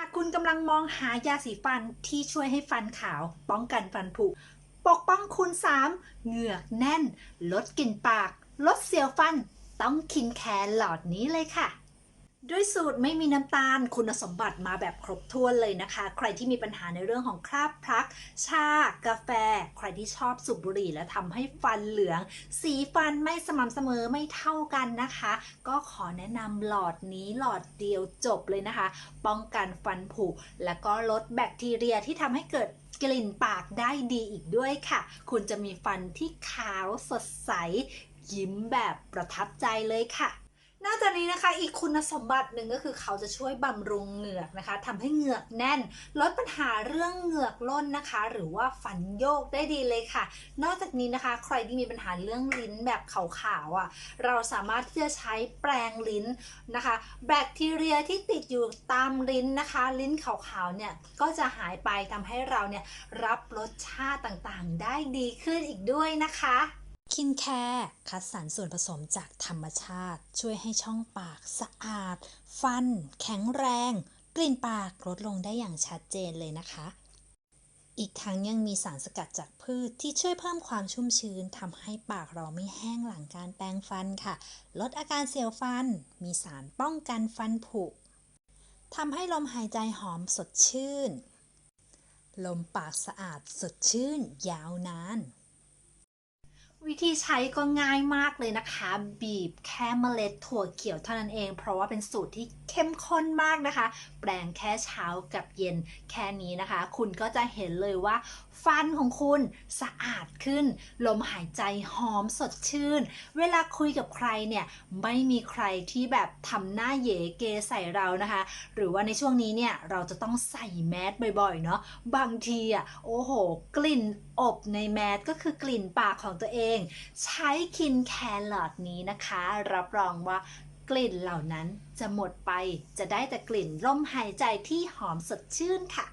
ากคุณกำลังมองหายาสีฟันที่ช่วยให้ฟันขาว ป้องกันฟันผุ ปกป้องคุณ 3 เหงือกแน่น ลดกลิ่นปาก ลดเสียวฟัน ต้องคินแคร์หลอดนี้เลยค่ะ ด้วยสูตรไม่มีน้ำตาลคุณสมบัติมาแบบครบถ้วนเลยนะคะ ใครที่มีปัญหาในเรื่องของคราบพลัก ชา กาแฟ ใครที่ชอบสูบบุหรี่และทำให้ฟันเหลือง สีฟันไม่สม่ำเสมอไม่เท่ากันนะคะ ก็ขอแนะนำหลอดนี้หลอดเดียวจบเลยนะคะ ป้องกันฟันผุ และก็ลดแบคทีเรียที่ทำให้เกิดกลิ่นปากได้ดีอีกด้วยค่ะ คุณจะมีฟันที่ขาวสดใส ยิ้มแบบประทับใจเลยค่ะ นอกจากนี้นะคะอีกคุณสมบัติหนึ่งก็คือเขาจะช่วยบำรุงเหงือกนะคะทำให้เหงือกแน่น ลดปัญหาเรื่องเหงือกล่นนะคะ หรือว่าฟันโยกได้ดีเลยค่ะ นอกจากนี้นะคะใครที่มีปัญหาเรื่องลิ้นแบบขาวๆอะเราสามารถที่จะใช้แปรงลิ้นนะคะ แบคทีเรียที่ติดอยู่ตามลิ้นนะคะ ลิ้นขาวๆเนี่ยก็จะหายไปทำให้เราเนี่ยรับรสชาติต่างๆ ได้ดีขึ้นอีกด้วยนะคะ คินแคร์คัดสรรส่วนผสมจากธรรมชาติ ช่วยให้ช่องปากสะอาด ฟัน แข็งแรง กลิ่นปากลดลงได้อย่างชัดเจนเลยนะคะ อีกทั้งยังมีสารสกัดจากพืชที่ช่วยเพิ่มความชุ่มชื้นทำให้ปากเราไม่แห้งหลังการแปรงฟันค่ะ ลดอาการเสียวฟัน มีสารป้องกันฟันผุทำให้ลมหายใจหอมสดชื่น ลมปากสะอาดสดชื่น ยาวนาน วิธีใช้ก็ง่ายมากเลยนะคะ บีบแค่เมล็ดถั่วเขียวเท่านั้นเอง เพราะว่าเป็นสูตรที่เข้มข้นมากนะคะ แปลงแค่เช้ากับเย็นแค่นี้นะคะ คุณก็จะเห็นเลยว่า ฟันของคุณสะอาดขึ้น ลมหายใจหอมสดชื่น เวลาคุยกับใครเนี่ย ไม่มีใครที่แบบทำหน้าเยเกใส่เรานะคะ หรือว่าในช่วงนี้เนี่ยเราจะต้องใส่แมสบ่อยๆเนาะบางทีอะโอ้โห กลิ่นอบในแมสก็คือกลิ่นปากของตัวเองใช้คินแคร์หลอดนี้นะคะ รับรองว่ากลิ่นเหล่านั้นจะหมดไป จะได้แต่กลิ่นร่มหายใจที่หอมสดชื่นค่ะ